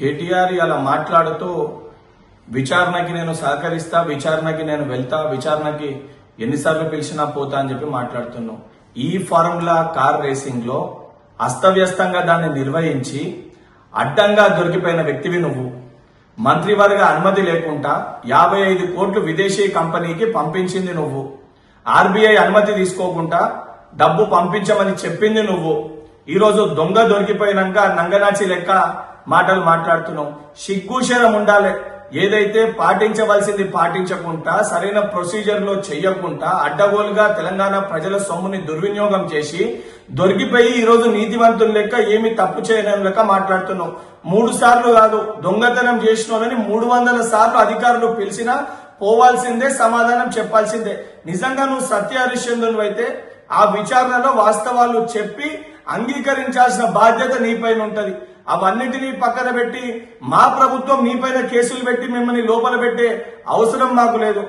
కేటీఆర్ ఇలా మాట్లాడుతూ విచారణకి నేను సహకరిస్తా విచారణకి నేను వెళ్తా విచారణకి ఎన్నిసార్లు పిలిచినా పోతా అని చెప్పి మాట్లాడుతున్నావు ఈ ఫార్ములా కార్ రేసింగ్లో అస్తవ్యస్తంగా దాన్ని నిర్వహించి అడ్డంగా దొరికిపోయిన వ్యక్తివి నువ్వు. మంత్రివర్గ అనుమతి లేకుండా యాభై ఐదు కోట్లు విదేశీ కంపెనీకి పంపించింది నువ్వు. ఆర్బీఐ అనుమతి తీసుకోకుండా డబ్బు పంపించమని చెప్పింది నువ్వు. ఈరోజు దొంగ దొరికిపోయినాక నంగనాచి లెక్క మాటలు మాట్లాడుతున్నాం. సిగ్గుశరం ఉండాలి. ఏదైతే పాటించవలసింది పాటించకుండా సరైన ప్రొసీజర్లో చేయకుండా అడ్డగోలుగా తెలంగాణ ప్రజల సొమ్ముని దుర్వినియోగం చేసి దొరికిపోయి ఈ రోజు నీతివంతుల లెక్క ఏమి తప్పు చేయడం లెక్క మాట్లాడుతున్నాం. మూడు సార్లు కాదు దొంగతనం చేసిన మూడు వందల సార్లు అధికారులు పిలిచినా పోవాల్సిందే సమాధానం చెప్పాల్సిందే. నిజంగా నువ్వు సత్య హరిశ్చంద్రులు అయితే ఆ విచారణలో వాస్తవాలు చెప్పి అంగీకరించాల్సిన బాధ్యత నీపైన ఉంటది. అవన్నిటినీ పక్కన పెట్టి మా ప్రభుత్వం మీపైన కేసులు పెట్టి మిమ్మల్ని లోపల పెట్టే అవసరం మాకు లేదు.